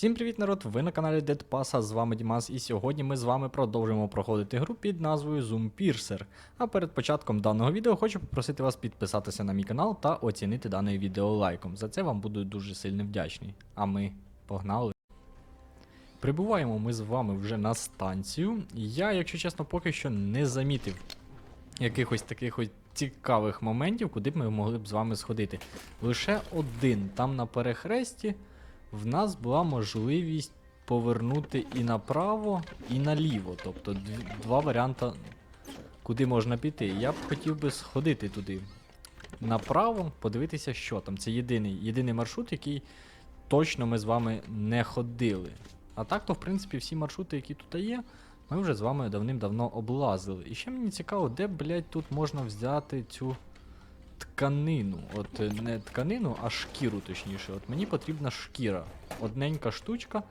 Всім привіт, народ! Ви на каналі Dead Pass, а з вами Дімас, і сьогодні ми з вами продовжуємо проходити гру під назвою Zoom Piercer. А перед початком даного відео хочу попросити вас підписатися на мій канал та оцінити дане відео лайком. За це вам буду дуже сильно вдячний. А ми погнали. Прибуваємо ми з вами вже на станцію. Я, якщо чесно, поки що не замітив якихось таких ось цікавих моментів, куди б ми могли б з вами сходити. Лише один там на перехресті в нас була можливість повернути і направо, і наліво. Тобто два варіанти, куди можна піти. Я б хотів би сходити туди. Направо, подивитися, що там. Це єдиний, єдиний маршрут, який точно ми з вами не ходили. А так, то, в принципі, всі маршрути, які тут є, ми вже з вами давним-давно облазили. І ще мені цікаво, де, блядь, тут можна взяти цю тканину. От е, не тканину, а шкіру, точніше. От мені потрібна шкіра. Одненька штучка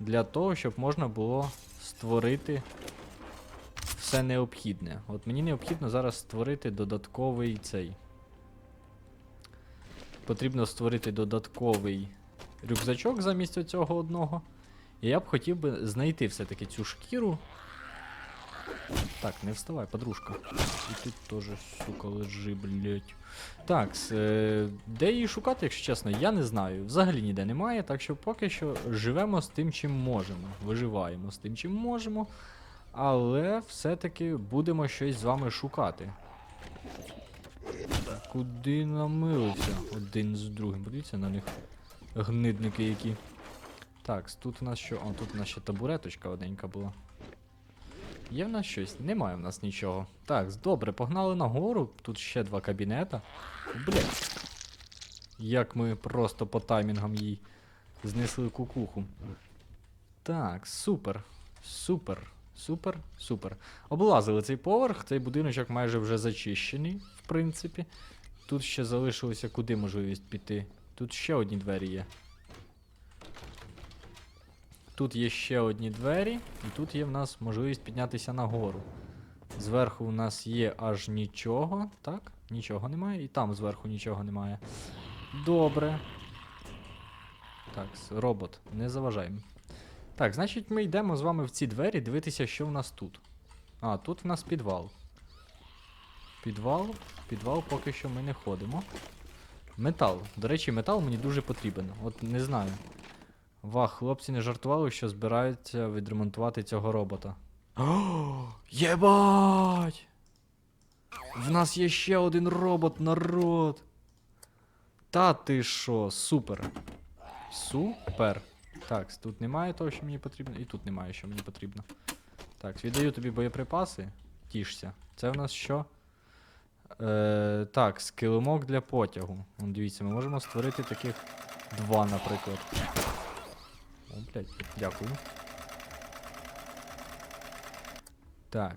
для того, щоб можна було створити все необхідне. От мені необхідно зараз створити додатковий цей. Потрібно створити додатковий рюкзачок замість цього одного. І я б хотів би знайти все-таки цю шкіру. Так, не вставай, подружка. І тут теж, сука, лежи, блять. Так, е, де її шукати, якщо чесно, я не знаю. Взагалі ніде немає, так що поки що живемо з тим, чим можемо. Виживаємо з тим, чим можемо. Але все-таки будемо щось з вами шукати. Куди намилився один з другим? Подивіться на них. Гнидники які. Так, тут у нас що? О, тут у нас ще табуреточка одненька була. Є в нас щось? Немає в нас нічого. Так, добре, погнали нагору. Тут ще два кабінета. Блять. Як ми просто по таймінгам їй знесли кукуху. Так, супер. Супер. Супер, супер. Облазили цей поверх, цей будиночок майже вже зачищений, в принципі. Тут ще залишилося куди можливість піти. Тут ще одні двері є. Тут є ще одні двері, і тут є в нас можливість піднятися нагору. Зверху у нас є аж нічого, так? Нічого немає. І там зверху нічого немає. Добре. Так, робот, не заважаємо. Так, значить, ми йдемо з вами в ці двері дивитися, що в нас тут. А, тут в нас підвал. Підвал, підвал поки що ми не ходимо. Метал. До речі, метал мені дуже потрібен. От не знаю. Вах, хлопці не жартували, що збираються відремонтувати цього робота. О, єбать! В нас є ще один робот, народ. Та ти що, супер. Супер. Так, тут немає того, що мені потрібно, і тут немає, що мені потрібно. Так, віддаю тобі боєприпаси. Тішся. Це в нас що? Е, так, скилимок для потягу. Дивіться, ми можемо створити таких два, наприклад. Блядь, дякую. Так.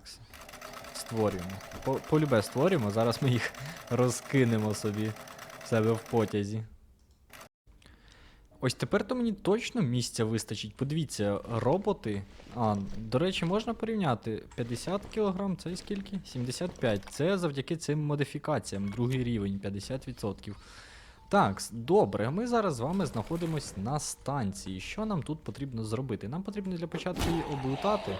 Створюємо. По- Полюбе створюємо, зараз ми їх розкинемо собі в себе в потязі. Ось тепер то мені точно місця вистачить. Подивіться, роботи. А, до речі, можна порівняти 50 кг, це скільки? 75. Це завдяки цим модифікаціям. Другий рівень, 50%. Так, добре, ми зараз з вами знаходимось на станції. Що нам тут потрібно зробити? Нам потрібно для початку її облутати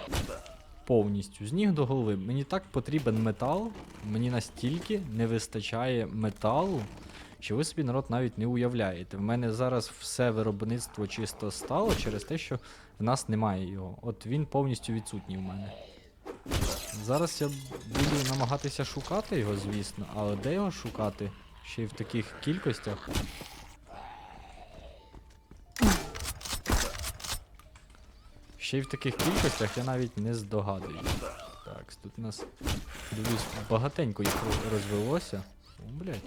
повністю, з ніг до голови. Мені так потрібен метал, мені настільки не вистачає металу, що ви собі народ навіть не уявляєте. В мене зараз все виробництво чисто стало через те, що в нас немає його. От він повністю відсутній в мене. Зараз я буду намагатися шукати його, звісно, але де його шукати? Ще й в таких кількостях. Ще й в таких кількостях я навіть не здогадую. Так, тут у нас дивлюсь, багатенько їх розвелося. О, блядь.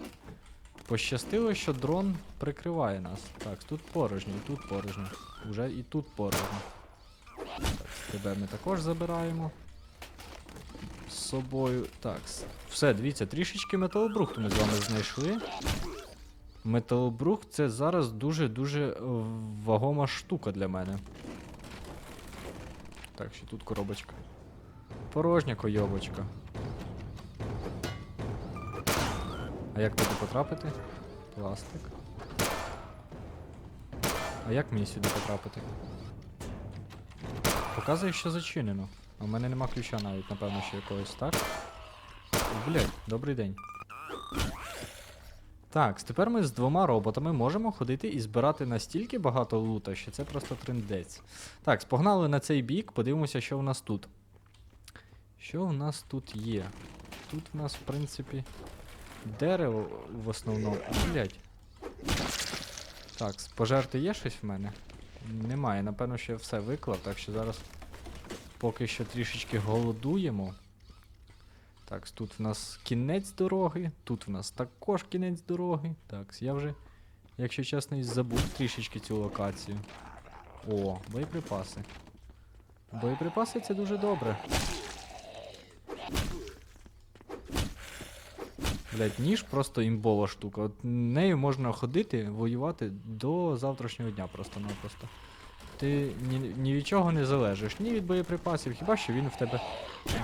Пощастило, що дрон прикриває нас. Так, тут порожньо, і тут порожньо. Уже і тут порожньо. Так, тебе ми також забираємо. Собою. Так, все, дивіться, трішечки металобрухту ми з вами знайшли. Металобрухт це зараз дуже-дуже е, вагома штука для мене. Так, ще тут коробочка. Порожня койобочка. А як туди потрапити? Пластик. А як мені сюди потрапити? Показує, що зачинено. А в мене нема ключа навіть, напевно, ще якогось, так? Блять, добрий день. Так, тепер ми з двома роботами можемо ходити і збирати настільки багато лута, що це просто трендець. Так, погнали на цей бік, подивимося, що в нас тут. Що в нас тут є? Тут в нас, в принципі, дерево в основному. Блять. Так, пожерти є щось в мене? Немає, напевно, що я все виклав, так що зараз поки що трішечки голодуємо. Так, тут в нас кінець дороги, тут в нас також кінець дороги. Так, я вже, якщо чесно, і забув трішечки цю локацію. О, боєприпаси. Боєприпаси це дуже добре. Блять, ніж просто імбова штука. От нею можна ходити, воювати до завтрашнього дня просто-напросто. Ти ні, ні від чого не залежиш, ні від боєприпасів, хіба що він в тебе.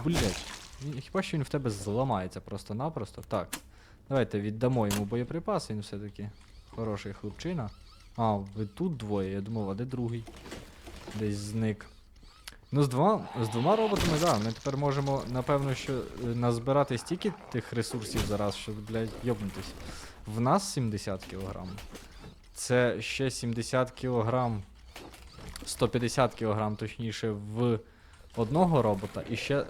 Блять. Хіба що він в тебе зламається просто-напросто. Так. Давайте віддамо йому боєприпас, він все-таки хороший хлопчина. А, ви тут двоє, я думав, а де другий? Десь зник. Ну, з двома, з двома роботами, да, ми тепер можемо, напевно, що е, назбирати стільки тих ресурсів зараз, щоб, блядь, йобнутись. В нас 70 кг. Це ще 70 кг. 150 кг, точніше, в одного робота і ще.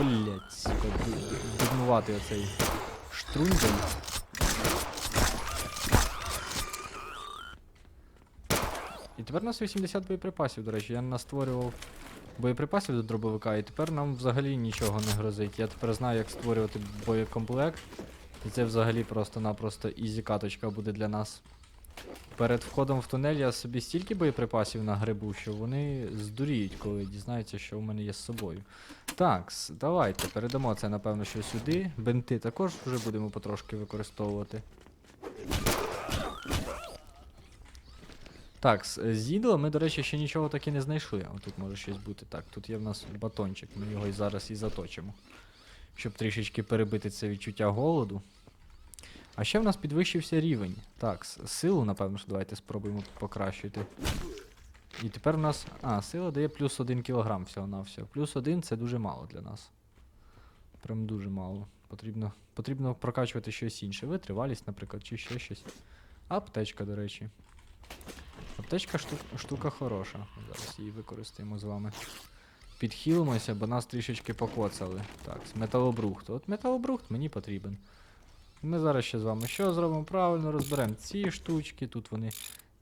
Блять, сука, дурнуватий оцей штрундель. І тепер у нас 80 боєприпасів, до речі, я настворював боєприпасів до дробовика, і тепер нам взагалі нічого не грозить. Я тепер знаю, як створювати боєкомплект. І це взагалі просто-напросто ізі каточка буде для нас. Перед входом в тунель я собі стільки боєприпасів нагребу, що вони здуріють, коли дізнаються, що в мене є з собою. Так, давайте передамо це, напевно, що сюди. Бенти також вже будемо потрошки використовувати. Так, з їдла ми, до речі, ще нічого таки не знайшли. А тут може щось бути. Так, тут є в нас батончик, ми його і зараз і заточимо. Щоб трішечки перебити це відчуття голоду. А ще в нас підвищився рівень. Так, силу, напевно, що давайте спробуємо покращити. І тепер у нас. А, сила дає плюс 1 кг всього на всього. Плюс 1 це дуже мало для нас. Прям дуже мало. Потрібно, потрібно прокачувати щось інше. Витривалість, наприклад, чи ще щось. Аптечка, до речі. Аптечка штука, штука хороша. Зараз її використаємо з вами. Підхилимося, бо нас трішечки покоцали. Так, металобрухт. От металобрухт мені потрібен. Ми зараз ще з вами що зробимо? Правильно розберемо ці штучки, тут вони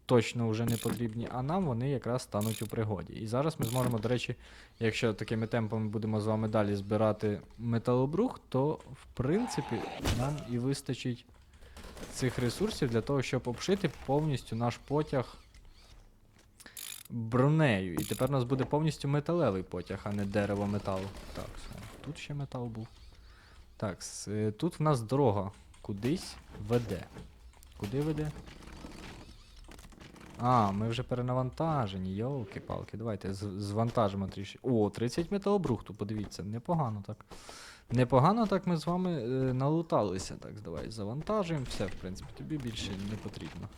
точно вже не потрібні, а нам вони якраз стануть у пригоді. І зараз ми зможемо, до речі, якщо такими темпами будемо з вами далі збирати металобрух, то в принципі нам і вистачить цих ресурсів для того, щоб обшити повністю наш потяг бронею. І тепер у нас буде повністю металевий потяг, а не дерево металу. Так. Тут ще метал був. Так, е, тут в нас дорога кудись веде. Куди веде? А, ми вже перенавантажені, йолки-палки. Давайте звантажимо трішки. О, 30 металобрухту, подивіться, непогано так. Непогано так ми з вами е, налуталися. Так, давай завантажуємо. Все, в принципі, тобі більше не потрібно.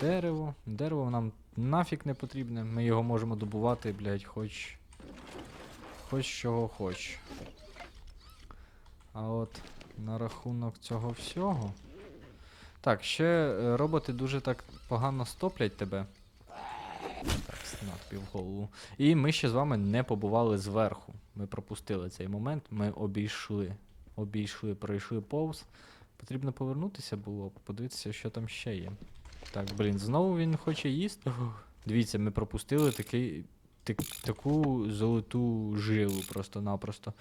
Дерево. Дерево нам нафіг не потрібне. Ми його можемо добувати, блядь, хоч. Хоч чого хоч. А от на рахунок цього всього. Так, ще е, роботи дуже так погано стоплять тебе. Так, снат пів голову. І ми ще з вами не побували зверху. Ми пропустили цей момент, ми обійшли. Обійшли, пройшли повз. Потрібно повернутися було, подивитися, що там ще є. Так, блін, знову він хоче їсти. Дивіться, ми пропустили такий, так, таку золоту жилу просто-напросто.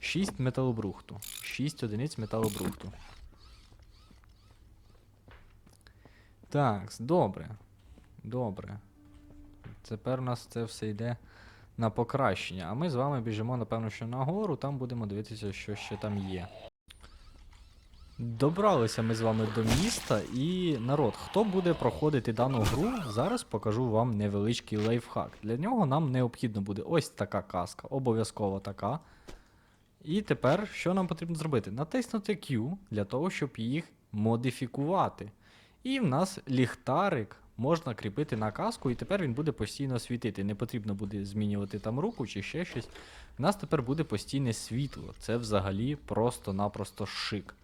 6 металобрухту. 6 одиниць металобрухту. Так, добре. Добре. Тепер у нас це все йде на покращення. А ми з вами біжимо, напевно, що нагору, там будемо дивитися, що ще там є. Добралися ми з вами до міста, і народ, хто буде проходити дану гру, зараз покажу вам невеличкий лайфхак. Для нього нам необхідно буде ось така каска, обов'язково така. І тепер що нам потрібно зробити? Натиснути Q для того, щоб їх модифікувати. І в нас ліхтарик можна кріпити на каску, і тепер він буде постійно світити. Не потрібно буде змінювати там руку чи ще щось. У нас тепер буде постійне світло. Це взагалі просто-напросто шик.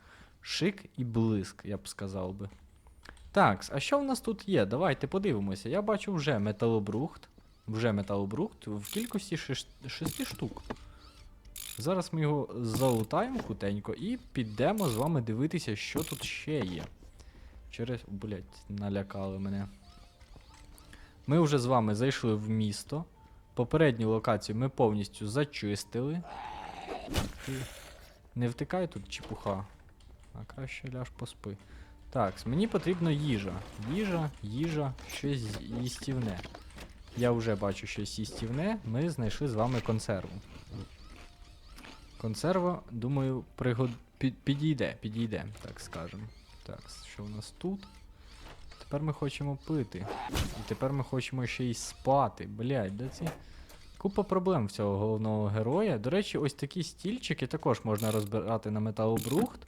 Шик і блиск, я б сказав би. Так, а що в нас тут є? Давайте подивимося. Я бачу вже металобрухт. Вже металобрухт в кількості 6 штук. Зараз ми його залутаємо хутенько і підемо з вами дивитися, що тут ще є. Через. Блять, налякали мене. Ми вже з вами зайшли в місто. Попередню локацію ми повністю зачистили. Не втикай тут чепуха. А краще ляж поспи. Так, мені потрібна їжа. Їжа, їжа, щось їстівне. Я вже бачу щось їстівне. Ми знайшли з вами консерву. Консерва, думаю, пригод... під... підійде, підійде, так скажемо. Так, що у нас тут? Тепер ми хочемо пити. І тепер ми хочемо ще й спати. Блять, де ці. Купа проблем в цього головного героя. До речі, ось такі стільчики також можна розбирати на металобрухт.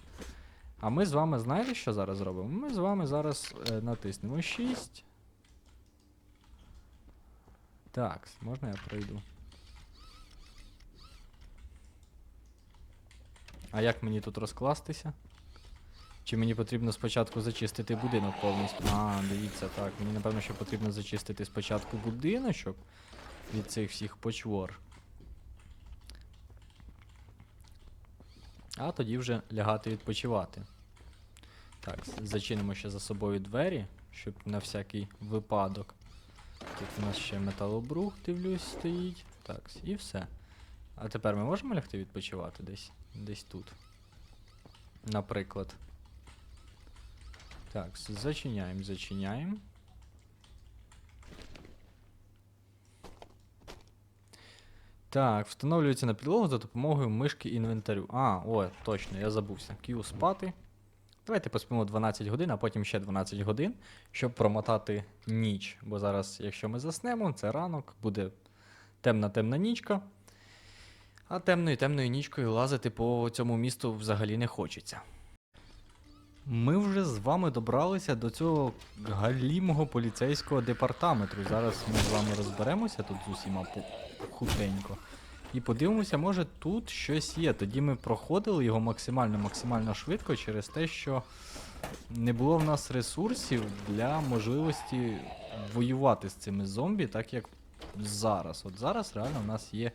А ми з вами знаєте, що зараз зробимо? Ми з вами зараз е, натиснемо 6. Так, можна я пройду? А як мені тут розкластися? Чи мені потрібно спочатку зачистити будинок повністю? А, дивіться, так. Мені напевно, що потрібно зачистити спочатку будиночок від цих всіх почвор. А тоді вже лягати відпочивати. Так, зачинимо ще за собою двері, щоб на всякий випадок. Тут у нас ще металобрух, дивлюсь, стоїть. Так, і все. А тепер ми можемо лягти відпочивати десь? Десь тут. Наприклад. Так, зачиняємо, зачиняємо. Так, встановлюється на підлогу за допомогою мишки інвентарю. А, о, точно, я забувся. Q спати. Давайте поспимо 12 годин, а потім ще 12 годин, щоб промотати ніч. Бо зараз, якщо ми заснемо, це ранок, буде темна-темна нічка. А темною темною нічкою лазити по цьому місту взагалі не хочеться. Ми вже з вами добралися до цього галімого поліцейського департаменту. Зараз ми з вами розберемося тут з усіма хутенько. І подивимося, може тут щось є. Тоді ми проходили його максимально-максимально швидко через те, що не було в нас ресурсів для можливості воювати з цими зомбі, так як зараз. От зараз реально в нас є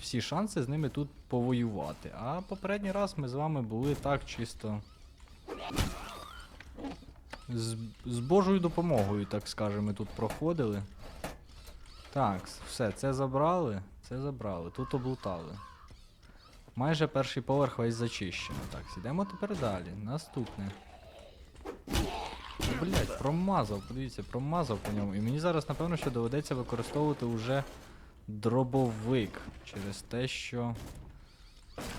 всі шанси з ними тут повоювати. А попередній раз ми з вами були так чисто. З, з Божою допомогою, так скажемо, тут проходили. Так, все, це забрали, це забрали, тут облутали. Майже перший поверх весь зачищено. Так, сідемо тепер далі. Наступне. Блять, промазав, подивіться, промазав по ньому. І мені зараз, напевно, що доведеться використовувати уже дробовик. Через те, що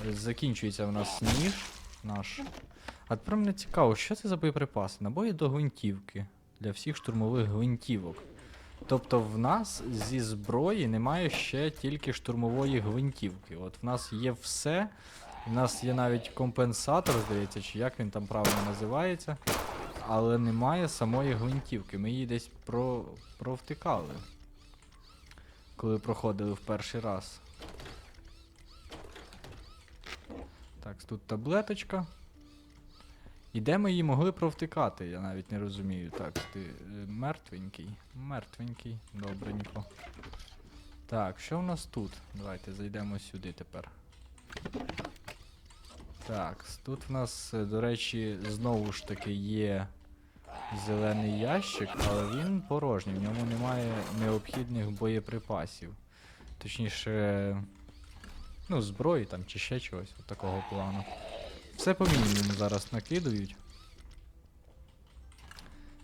закінчується в нас ніж наш. А тепер мене цікаво, що це за боєприпаси? Набої до гвинтівки для всіх штурмових гвинтівок. Тобто в нас зі зброї немає ще тільки штурмової гвинтівки. От в нас є все. В нас є навіть компенсатор, здається, чи як він там правильно називається. Але немає самої гвинтівки. Ми її десь про... провтикали. Коли проходили в перший раз. Так, тут таблеточка. І де ми її могли провтикати, я навіть не розумію. Так, ти е, мертвенький. Мертвенький, добренько. Так, що в нас тут? Давайте зайдемо сюди тепер. Так, тут в нас, е, до речі, знову ж таки є зелений ящик, але він порожній, в ньому немає необхідних боєприпасів. Точніше, ну, зброї там чи ще чогось от такого плану. Все по мінімуму зараз накидують.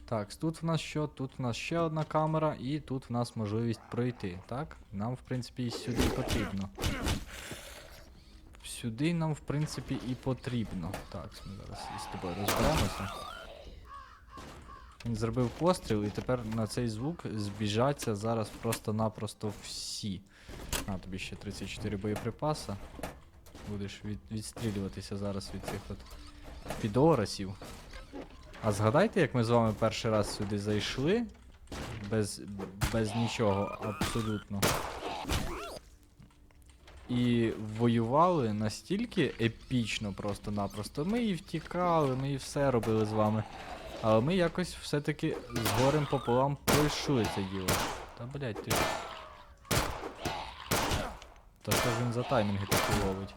Так, тут в нас що? Тут в нас ще одна камера, і тут в нас можливість пройти. Так? Нам, в принципі, і сюди потрібно. Сюди нам, в принципі, і потрібно. Так, ми зараз із тобою розберемося. Він зробив постріл, і тепер на цей звук збіжаться зараз просто-напросто всі. А, тобі ще 34 боєприпаса. Будеш від, відстрілюватися зараз від цих от підорасів. А згадайте, як ми з вами перший раз сюди зайшли? Без, без нічого, абсолютно. І воювали настільки епічно просто-напросто. Ми і втікали, ми і все робили з вами. Але ми якось все-таки з горем пополам пройшли це діло. Та блять, ти. Та що ж він за таймінги такі ловить?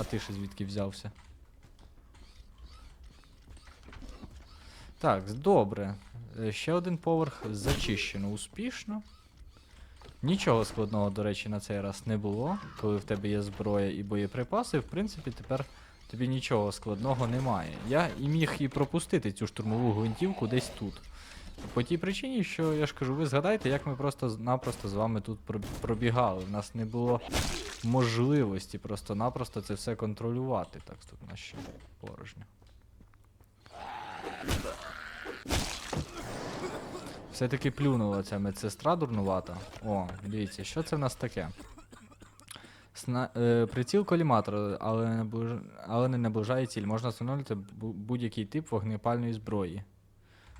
А ти ще звідки взявся? Так, добре. Е, Ще один поверх зачищено успішно. Нічого складного, до речі, на цей раз не було. Коли в тебе є зброя і боєприпаси, в принципі, тепер тобі нічого складного немає. Я і міг і пропустити цю штурмову гвинтівку десь тут. По тій причині, що я ж кажу, ви згадайте, як ми просто-напросто з вами тут пробігали. У нас не було можливості просто-напросто це все контролювати. Так, тут у нас ще порожньо. Все-таки плюнула ця медсестра дурнувата. О, дивіться, що це в нас таке? Сна... Е, приціл коліматора, але не, наближ... але не наближає ціль. Можна встановлювати бу- будь-який тип вогнепальної зброї.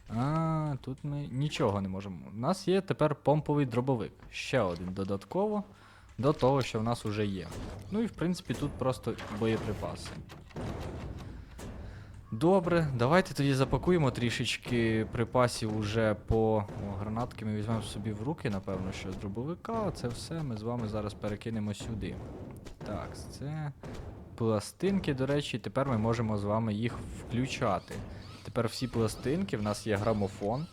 А, тут ми нічого не можемо. У нас є тепер помповий дробовик. Ще один додатково до того, що в нас вже є. Ну і в принципі тут просто боєприпаси. Добре, давайте тоді запакуємо трішечки припасів уже по О, гранатки. Ми візьмемо собі в руки, напевно, що з дробовика. Це все ми з вами зараз перекинемо сюди. Так, це пластинки, до речі, тепер ми можемо з вами їх включати. Тепер всі пластинки, в нас є грамофон,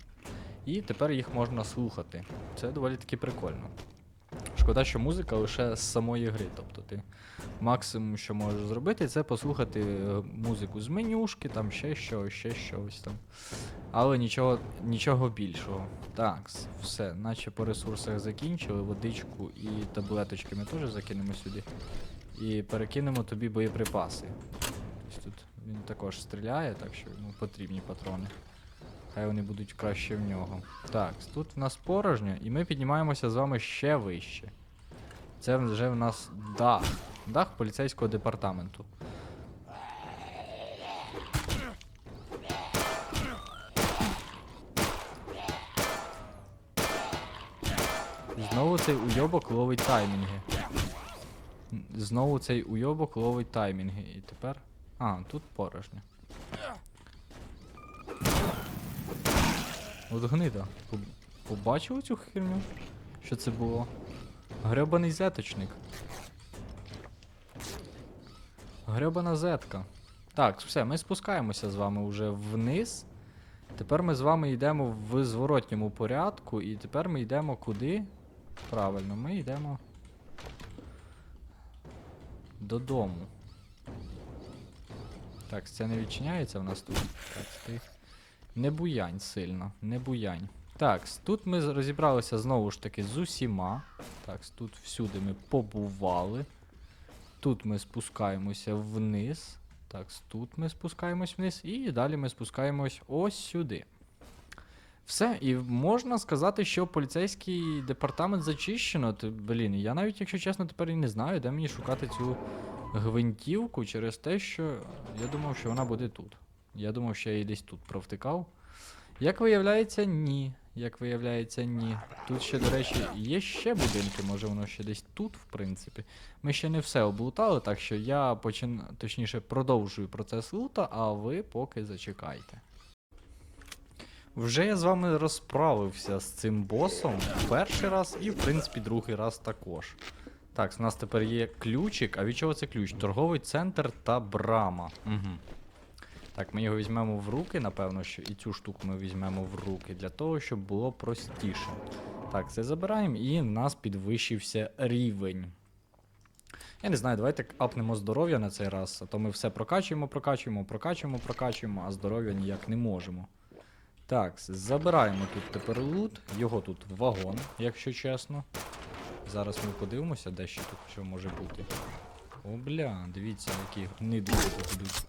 і тепер їх можна слухати. Це доволі таки прикольно. Шкода, що музика лише з самої гри. Тобто ти максимум, що можеш зробити, це послухати е, музику з менюшки, там ще щось, ще щось там. Але нічого, нічого більшого. Так, все, наче по ресурсах закінчили, водичку і таблеточки ми теж закинемо сюди. І перекинемо тобі боєприпаси. Тут він також стріляє, так що йому потрібні патрони. Хай вони будуть краще в нього. Так, тут в нас порожньо, і ми піднімаємося з вами ще вище. Це вже в нас дах. Дах поліцейського департаменту. Знову цей уйобок ловить таймінги. Знову цей уйобок ловить таймінги. І тепер. А, тут порожньо. От гнида. Поб- Побачив цю херню? Що це було? Гребаний зеточник. Гребана зетка. Так, все, ми спускаємося з вами вже вниз. Тепер ми з вами йдемо в зворотньому порядку, і тепер ми йдемо куди? Правильно, ми йдемо додому. Так, це не відчиняється в нас тут. Так, ти. Не буянь сильно, не буянь. Так, тут ми розібралися знову ж таки з усіма. Так, тут всюди ми побували. Тут ми спускаємося вниз. Так, тут ми спускаємось вниз. І далі ми спускаємось ось сюди. Все, і можна сказати, що поліцейський департамент зачищено. Блін, я навіть, якщо чесно, тепер і не знаю, де мені шукати цю гвинтівку через те, що я думав, що вона буде тут. Я думав, що я її десь тут провтикав. Як виявляється, ні. Як виявляється, ні. Тут ще, до речі, є ще будинки, може воно ще десь тут, в принципі. Ми ще не все облутали, так що я почин... точніше продовжую процес лута, а ви поки зачекайте. Вже я з вами розправився з цим босом перший раз і, в принципі, другий раз також. Так, у нас тепер є ключик. А від чого це ключ? Торговий центр та брама. Угу. Так, ми його візьмемо в руки, напевно, що і цю штуку ми візьмемо в руки для того, щоб було простіше. Так, це забираємо, і в нас підвищився рівень. Я не знаю, давайте апнемо здоров'я на цей раз, а то ми все прокачуємо, прокачуємо, прокачуємо, прокачуємо, а здоров'я ніяк не можемо. Так, забираємо тут тепер лут, його тут вагон, якщо чесно. Зараз ми подивимося, де ще тут що може бути. О, бля, дивіться, які гниди тут ідуть.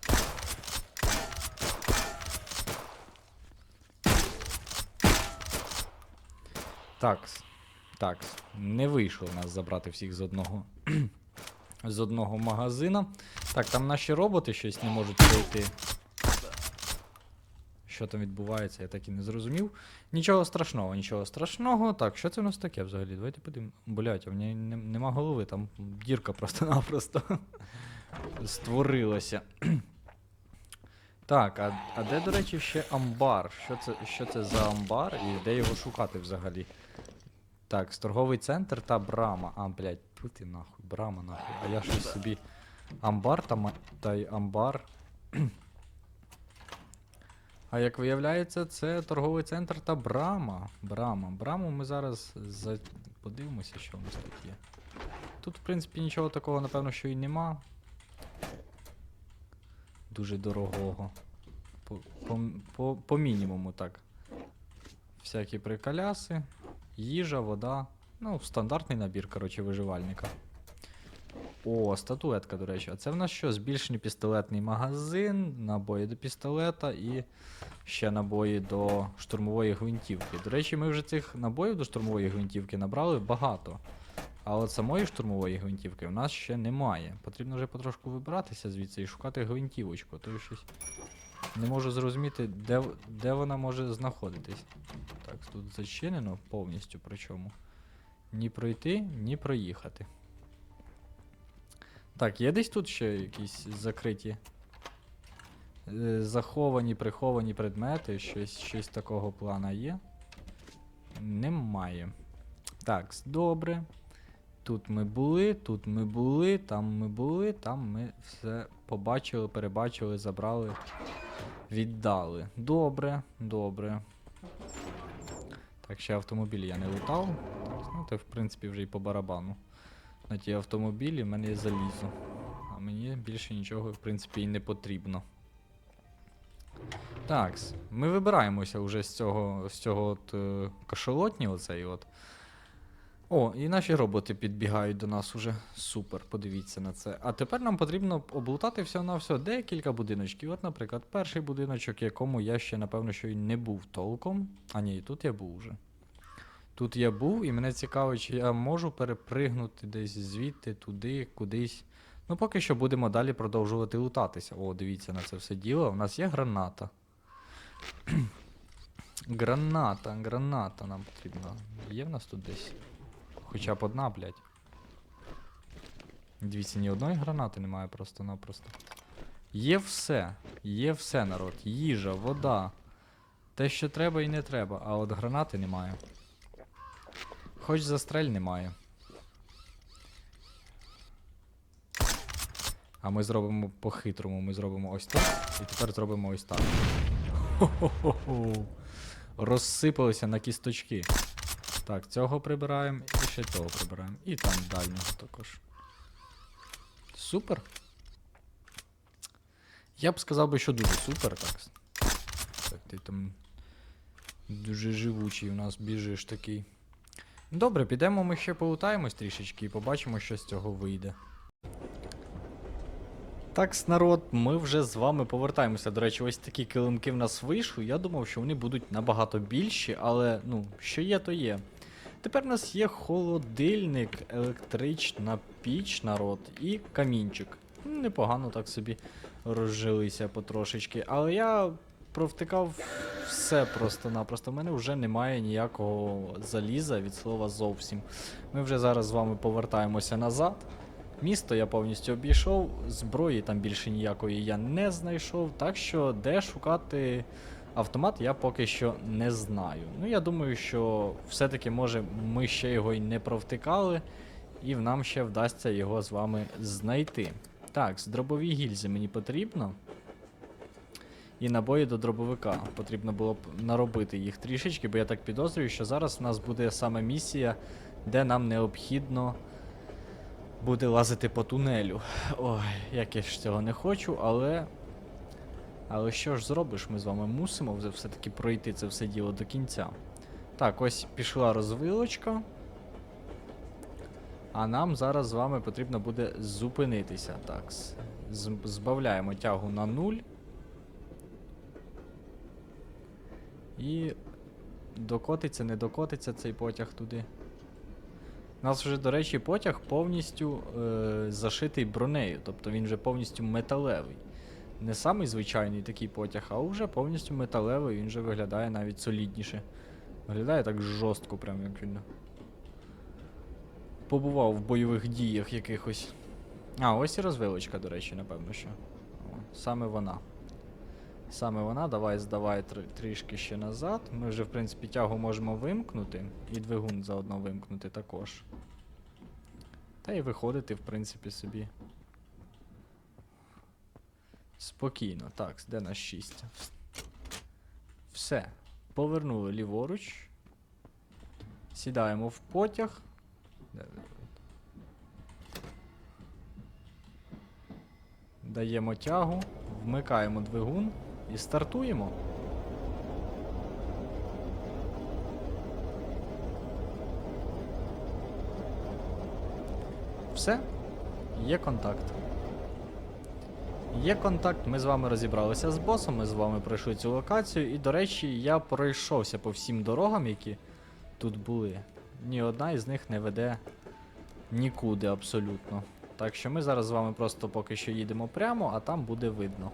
Такс. Такс. Не вийшло нас забрати всіх з одного з одного магазина. Так, там наші роботи щось не можуть пройти. Що там відбувається, я так і не зрозумів. Нічого страшного, нічого страшного. Так, що це у нас таке взагалі? Давайте подивимо. Блять, а в неї не- нема голови, там дірка просто-напросто створилася. Так, а, а де, до речі, ще амбар? Що це, що це за амбар і де його шукати взагалі? Так, торговий центр та брама. А, блядь, пути нахуй, брама нахуй. А я щось собі. Амбар та, ма- та й амбар. А як виявляється, це торговий центр та брама. Брама. Браму ми зараз за... подивимося, що у нас тут є. Тут, в принципі, нічого такого, напевно, що і нема. Дуже дорогого. По, по, по, по мінімуму, так. Всякі приколяси, їжа, вода. Ну, стандартний набір, коротше, виживальника. О, статуетка, до речі. А це в нас що? Збільшений пістолетний магазин, набої до пістолета і ще набої до штурмової гвинтівки. До речі, ми вже цих набоїв до штурмової гвинтівки набрали багато. А от самої штурмової гвинтівки в нас ще немає. Потрібно вже потрошку вибиратися звідси і шукати гвинтівочку. То щось не можу зрозуміти, де, де вона може знаходитись. Так, тут зачинено повністю, причому. Ні пройти, ні проїхати. Так, є десь тут ще якісь закриті. е, Заховані, приховані предмети, щось, щось такого плана є. Немає. Так, добре. Тут ми були, тут ми були, там ми були, там ми все побачили, перебачили, забрали, віддали. Добре, добре. Так, ще автомобіль я не лутав. Так, це в принципі вже і по барабану. На ті автомобілі в мене є залізо. А мені більше нічого, в принципі, і не потрібно. Так, ми вибираємося вже з цього, з цього от, е, кашалотні оцей от. О, і наші роботи підбігають до нас уже. Супер, подивіться на це. А тепер нам потрібно облутати всього на все декілька будиночків. От, наприклад, перший будиночок, якому я ще, напевно, що й не був толком. А ні, тут я був уже. Тут я був, і мене цікаво, чи я можу перепригнути десь звідти, туди, кудись. Ну, поки що будемо далі продовжувати лутатися. О, дивіться на це все діло. У нас є граната. граната, граната нам потрібна. Є в нас тут десь? Хоча б одна, блядь. Дивіться, ні одної гранати немає просто-напросто. Є все. Є все, народ. Їжа, вода. Те, що треба і не треба, а от гранати немає. Хоч застрель немає. А ми зробимо по-хитрому, ми зробимо ось так, і тепер зробимо ось так. Хо-хо-хо-хо. Розсипалися на кісточки. Так, цього прибираємо і ще того прибираємо. І там дальнього також. Супер. Я б сказав би, що дуже супер, так. Так, ти там дуже живучий у нас біжиш такий. Добре, підемо ми ще полутаємось трішечки і побачимо, що з цього вийде. Так, народ, ми вже з вами повертаємося. До речі, ось такі килимки в нас вийшли. Я думав, що вони будуть набагато більші, але ну, що є, то є. Тепер у нас є холодильник, електрична піч, народ, і камінчик. Непогано так собі розжилися потрошечки. Але я провтикав все просто-напросто. У мене вже немає ніякого заліза від слова зовсім. Ми вже зараз з вами повертаємося назад. Місто я повністю обійшов, зброї там більше ніякої я не знайшов, так що де шукати автомат я поки що не знаю. Ну я думаю, що все-таки може ми ще його й не провтикали, і нам ще вдасться його з вами знайти. Так, з дробові гільзи мені потрібно. І набої до дробовика. Потрібно було б наробити їх трішечки, бо я так підозрюю, що зараз в нас буде саме місія, де нам необхідно буде лазити по тунелю. Ой, як я ж цього не хочу, але. Але що ж зробиш, ми з вами мусимо все-таки пройти це все діло до кінця. Так, ось пішла розвилочка. А нам зараз з вами потрібно буде зупинитися. Так, збавляємо тягу на нуль. І докотиться, не докотиться цей потяг туди. У нас вже, до речі, потяг повністю е, зашитий бронею, тобто він вже повністю металевий. Не самий звичайний такий потяг, а вже повністю металевий, він вже виглядає навіть солідніше. Виглядає так жорстко, прям як він. Побував в бойових діях якихось. А, ось і розвилочка, до речі, напевно, що. Саме вона. Саме вона, давай здавай тр- трішки ще назад. Ми вже, в принципі, тягу можемо вимкнути. І двигун заодно вимкнути також. Та й виходити, в принципі, собі. Спокійно. Так, де наш 6? Все. Повернули ліворуч. Сідаємо в потяг. Даємо тягу, вмикаємо двигун і стартуємо. Все, є контакт. Є контакт, ми з вами розібралися з босом, ми з вами пройшли цю локацію. І, до речі, я пройшовся по всім дорогам, які тут були. Ні одна із них не веде нікуди абсолютно. Так що ми зараз з вами просто поки що їдемо прямо, а там буде видно,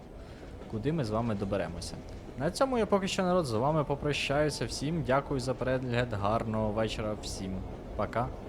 куди ми з вами доберемося. На цьому я поки що народ з вами попрощаюся. Всім дякую за перегляд, гарного вечора всім. Пока.